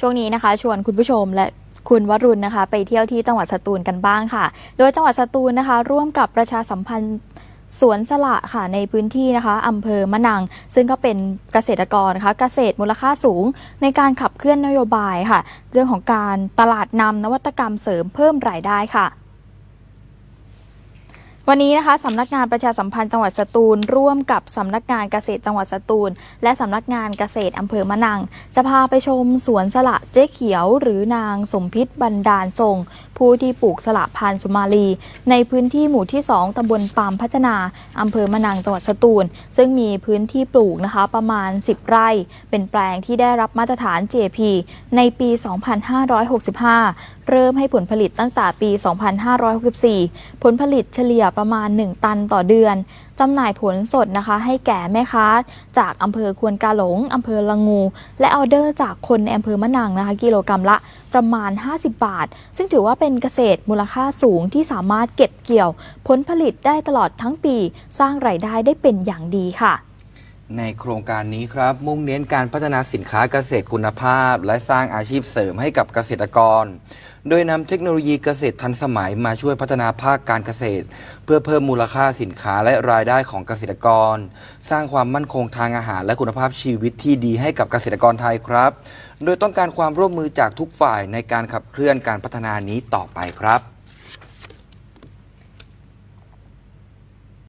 ช่วงนี้นะคะ ชวนคุณผู้ชมและคุณวรุณนะคะ ไปเที่ยวที่จังหวัดสตูลกันบ้างค่ะ โดยจังหวัดสตูลนะคะ ร่วมกับประชาสัมพันธ์สวนสละค่ะในพื้นที่นะคะอำเภอมะนัง ซึ่งก็เป็นเกษตรกรนะคะเกษตรมูลค่าสูง ในการขับเคลื่อนนโยบายค่ะ เรื่องของการตลาดนำนวัตกรรมเสริมเพิ่มรายได้ค่ะ วันนี้นะคะสำนักงานประชาสัมพันธ์จังหวัดสตูล ร่วมกับสำนักงานเกษตรจังหวัดสตูล และสำนักงานเกษตรอำเภอมะนัง จะพาไปชมสวนสละเจ๊เขียวหรือนางสมพิษบันดาลทรง ผู้ที่ปลูกสละพันธุ์สุมาลี ในพื้นที่หมู่ที่ 2ตำบลปามพัฒนาอำเภอมะนังจังหวัดสตูล ซึ่งมีพื้นที่ปลูกนะคะประมาณ 10 ไร่ เป็นแปลงที่ได้รับมาตรฐาน GAP ในปี 2565 เริ่มให้ผลผลิตตั้งแต่ปี 2564 ผลผลิตเฉลี่ยประมาณ 1 ตันต่อเดือนจำหน่ายผลสดนะคะ ให้แก่แม่ค้า จากอำเภอควนกาหลงอำเภอละงู และออเดอร์จากคนในอำเภอมะนังนะคะ กิโลกรรัมละประมาณ 50 บาท ซึ่งถือว่าเป็นเกษตรมูลค่าสูงที่สามารถเก็บเกี่ยว ผลผลิตได้ตลอดทั้งปี สร้างรายได้ได้เป็นอย่างดีค่ะ ในโครงการนี้ครับ มุ่งเน้นการพัฒนาสินค้าเกษตรคุณภาพ และสร้างอาชีพเสริมให้กับเกษตรกร โดยนำเทคโนโลยีเกษตรทันสมัยมาช่วยพัฒนาภาคการเกษตร เพื่อเพิ่มมูลค่าสินค้าและรายได้ของเกษตรกร สร้างความมั่นคงทางอาหารและคุณภาพชีวิตที่ดีให้กับเกษตรกรไทยครับ โดยต้องการความร่วมมือจากทุกฝ่ายในการขับเคลื่อนการพัฒนานี้ต่อไปครับ